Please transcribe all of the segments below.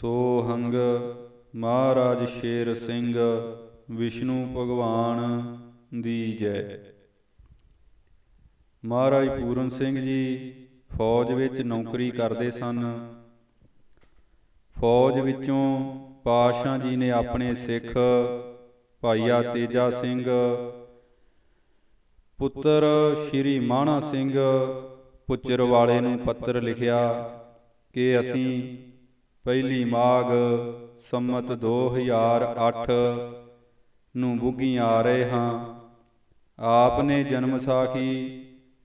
ਸੋਹੰਗ ਮਹਾਰਾਜ ਸ਼ੇਰ ਸਿੰਘ ਵਿਸ਼ਨੂੰ ਭਗਵਾਨ ਦੀ ਜੈ। ਮਹਾਰਾਜ ਪੂਰਨ ਸਿੰਘ ਜੀ ਫੌਜ ਵਿੱਚ ਨੌਕਰੀ ਕਰਦੇ ਸਨ। ਫੌਜ ਵਿੱਚੋਂ ਪਾਸ਼ਾ ਜੀ ਨੇ ਆਪਣੇ ਸਿੱਖ ਭਾਈਆ ਤੇਜਾ ਸਿੰਘ, ਪੁੱਤਰ ਸ਼੍ਰੀ ਮਾਣਾ ਸਿੰਘ ਪੁੱਚਰ ਵਾਲੇ ਨੂੰ ਪੱਤਰ ਲਿਖਿਆ ਕਿ ਅਸੀਂ ਪਹਿਲੀ ਮਾਘ ਸੰਮਤ 2008 ਨੂੰ ਬੁੱਗੀ ਆ ਰਹੇ ਹਾਂ। ਆਪ ਨੇ ਜਨਮ ਸਾਖੀ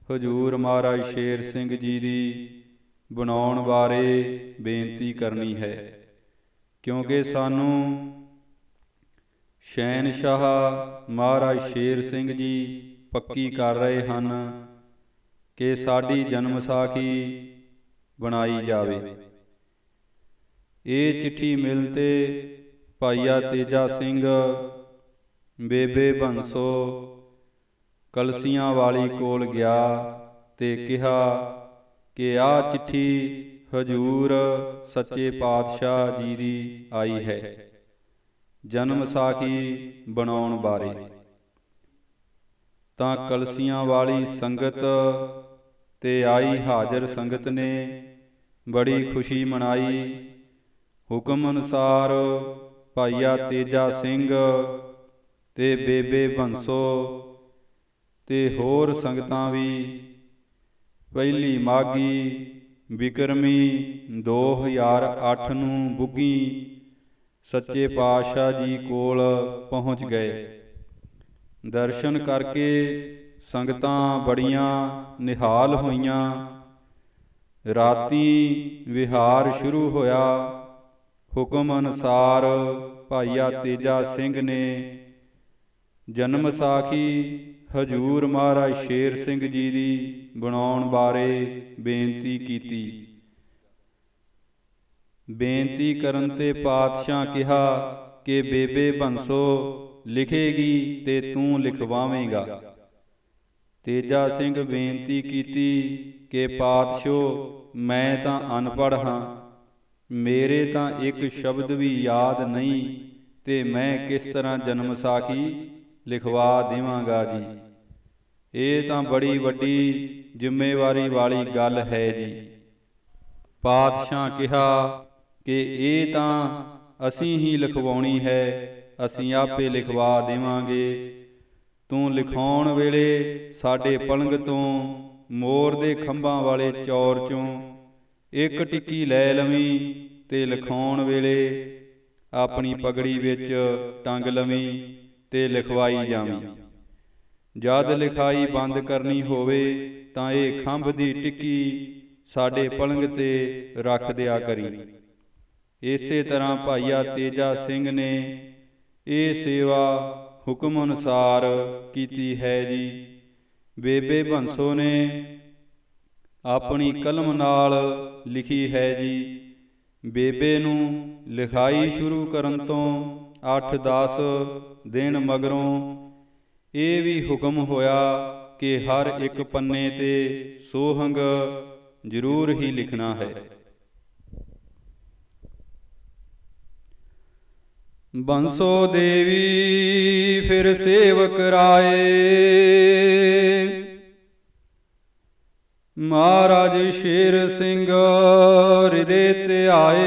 ਹਜੂਰ ਮਹਾਰਾਜ ਸ਼ੇਰ ਸਿੰਘ ਜੀ ਦੀ ਬਣਾਉਣ ਬਾਰੇ ਬੇਨਤੀ ਕਰਨੀ ਹੈ, ਕਿਉਂਕਿ ਸਾਨੂੰ ਸ਼ਹਿਨशाह ਮਹਾਰਾਜ ਸ਼ੇਰ ਸਿੰਘ ਜੀ ਪੱਕੀ ਕਰ ਰਹੇ ਹਨ ਕਿ ਸਾਡੀ ਜਨਮ ਸਾਖੀ ਬਣਾਈ ਜਾਵੇ। ਇਹ ਚਿੱਠੀ ਮਿਲਤੇ, ਭਾਈਆ ਤੇਜਾ ਸਿੰਘ, ਬੇਬੇ ਬੰਸੋ ਕਲਸੀਆਂ ਵਾਲੀ ਕੋਲ ਗਿਆ ਤੇ ਕਿਹਾ ਕਿ ਆਹ ਚਿੱਠੀ ਹਜੂਰ ਸੱਚੇ ਪਾਤਸ਼ਾਹ ਜੀ ਦੀ ਆਈ ਹੈ। ਜਨਮ ਸਾਖੀ ਬਣਾਉਣ ਬਾਰੇ। ਤਾਂ ਕਲਸੀਆਂ ਵਾਲੀ ਸੰਗਤ ਤੇ ਆਈ ਹਾਜ਼ਰ ਸੰਗਤ ਨੇ ਬੜੀ ਖੁਸ਼ੀ ਮਨਾਈ ਹੁਕਮ ਅਨੁਸਾਰ ਭਾਈਆ ਤੇਜਾ ਸਿੰਘ ਤੇ ਬੇਬੇ ਬੰਸੋ ਤੇ ਹੋਰ ਸੰਗਤਾਂ ਵੀ ਪਹਿਲੀ ਮਾਗੀ, ਵਿਕਰਮੀ 2008 ਨੂੰ ਬੁੱਗੀ ਸੱਚੇ ਪਾਤਸ਼ਾਹ ਜੀ ਕੋਲ ਪਹੁੰਚ ਗਏ। ਦਰਸ਼ਨ ਕਰਕੇ ਸੰਗਤਾਂ ਬੜੀਆਂ ਨਿਹਾਲ ਹੋਈਆਂ। ਰਾਤੀ ਵਿਹਾਰ ਸ਼ੁਰੂ ਹੋਇਆ। ਹੁਕਮ ਅਨੁਸਾਰ ਭਾਈਆ ਤੇਜਾ ਸਿੰਘ ਨੇ ਜਨਮ ਸਾਖੀ ਹਜੂਰ ਮਹਾਰਾਜ ਸ਼ੇਰ ਸਿੰਘ ਜੀ ਦੀ ਬਣਾਉਣ ਬਾਰੇ ਬੇਨਤੀ ਕੀਤੀ। ਬੇਨਤੀ ਕਰਨ ਤੇ ਪਾਤਸ਼ਾਹ ਕਿਹਾ ਕਿ ਬੇਬੇ ਬੰਸੋ, ਲਿਖੇਗੀ ਤੇ ਤੂੰ ਲਿਖਵਾਵੇਂਗਾ। ਤੇਜਾ ਸਿੰਘ ਬੇਨਤੀ ਕੀਤੀ ਕਿ ਪਾਤਸ਼ੋ ਮੈਂ ਤਾਂ ਅਨਪੜ੍ਹ ਹਾਂ। ਮੇਰੇ ਤਾਂ ਇੱਕ ਸ਼ਬਦ ਵੀ ਯਾਦ ਨਹੀਂ, ਤੇ ਮੈਂ ਕਿਸ ਤਰ੍ਹਾਂ ਜਨਮ ਸਾਖੀ ਲਿਖਵਾ ਦੇਵਾਂਗਾ ਜੀ? ਇਹ ਤਾਂ ਬੜੀ ਵੱਡੀ ਜ਼ਿੰਮੇਵਾਰੀ ਵਾਲੀ ਗੱਲ ਹੈ ਜੀ। ਪਾਤਸ਼ਾਹ ਕਿਹਾ ਕਿ ਇਹ ਤਾਂ ਅਸੀਂ ਹੀ ਲਿਖਵਾਉਣੀ ਹੈ, ਅਸੀਂ ਆਪੇ ਲਿਖਵਾ ਦੇਵਾਂਗੇ। ਤੂੰ ਲਿਖਾਉਣ ਵੇਲੇ ਸਾਡੇ ਪਲੰਗ ਤੋਂ ਮੋਰ ਦੇ ਖੰਭਾਂ ਵਾਲੇ ਚੌਰ ਚੋਂ ਇੱਕ ਟਿੱਕੀ ਲੈ ਲਵੀਂ ਤੇ ਲਿਖਾਉਣ ਵੇਲੇ ਆਪਣੀ ਪਗੜੀ ਵਿੱਚ ਟੰਗ ਲਵੀਂ ਤੇ ਲਿਖਵਾਈ ਜਾਵੀਂ। ਜਦ ਲਿਖਾਈ ਬੰਦ ਕਰਨੀ ਹੋਵੇ ਤਾਂ ਇਹ ਖੰਭ ਦੀ ਟਿੱਕੀ ਸਾਡੇ ਪਲੰਗ ਤੇ ਰੱਖ ਦਿਆ ਕਰੀ। ਇਸੇ ਤਰ੍ਹਾਂ ਭਾਈਆ ਤੇਜਾ ਸਿੰਘ ਨੇ ਇਹ ਸੇਵਾ ਹੁਕਮ ਅਨੁਸਾਰ ਕੀਤੀ ਹੈ ਜੀ। ਬੇਬੇ ਬੰਸੋ ਨੇ ਆਪਣੀ ਕਲਮ ਨਾਲ ਲਿਖੀ ਹੈ ਜੀ। ਬੇਬੇ ਨੂੰ ਲਿਖਾਈ ਸ਼ੁਰੂ ਕਰਨ ਤੋਂ 8-10 ਦਿਨ ਮਗਰੋਂ ਇਹ ਵੀ ਹੁਕਮ ਹੋਇਆ ਕਿ ਹਰ ਇੱਕ ਪੰਨੇ ਤੇ ਸੋਹੰਗ ਜ਼ਰੂਰ ਹੀ ਲਿਖਣਾ ਹੈ। ਬੰਸੋ ਦੇਵੀ, ਫਿਰ ਸੇਵਕ ਰਾਏ। ਮਹਾਰਾਜ ਸ਼ੇਰ ਸਿੰਘ ਹਿਰਦੇ ਤੇ ਆਏ।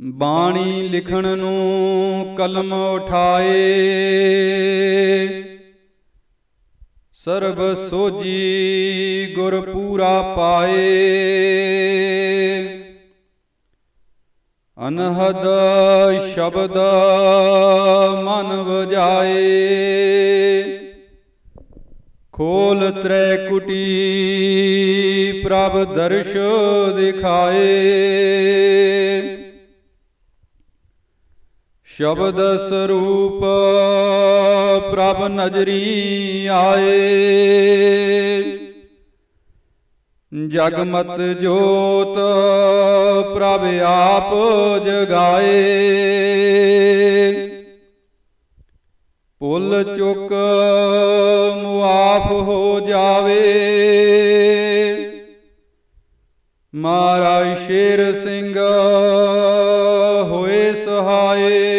ਬਾਣੀ ਲਿਖਣ ਨੂੰ ਕਲਮ ਉਠਾਏ। ਸਰਬ ਸੋਜੀ ਗੁਰ ਪੂਰਾ ਪਾਏ। ਅਨਹਦ ਸ਼ਬਦ ਮਨ ਵਜਾਏ। ਖੋਲ ਤ੍ਰੈ ਕੁਟੀ, ਪ੍ਰਭ ਦਰਸ਼ ਦਿਖਾਏ। ਸ਼ਬਦ ਸਰੂਪ ਪ੍ਰਭ ਨਜਰੀ ਆਏ। ਜਗਮਤ ਜੋਤ ਪ੍ਰਭ ਆਪ ਜਗਾਏ। ਪੁੱਲ ਚੁੱਕ ਮੁਆਫ ਹੋ ਜਾਵੇ। ਮਹਾਰਾਜ ਸ਼ੇਰ ਸਿੰਘ ਹੋਏ ਸਹਾਏ।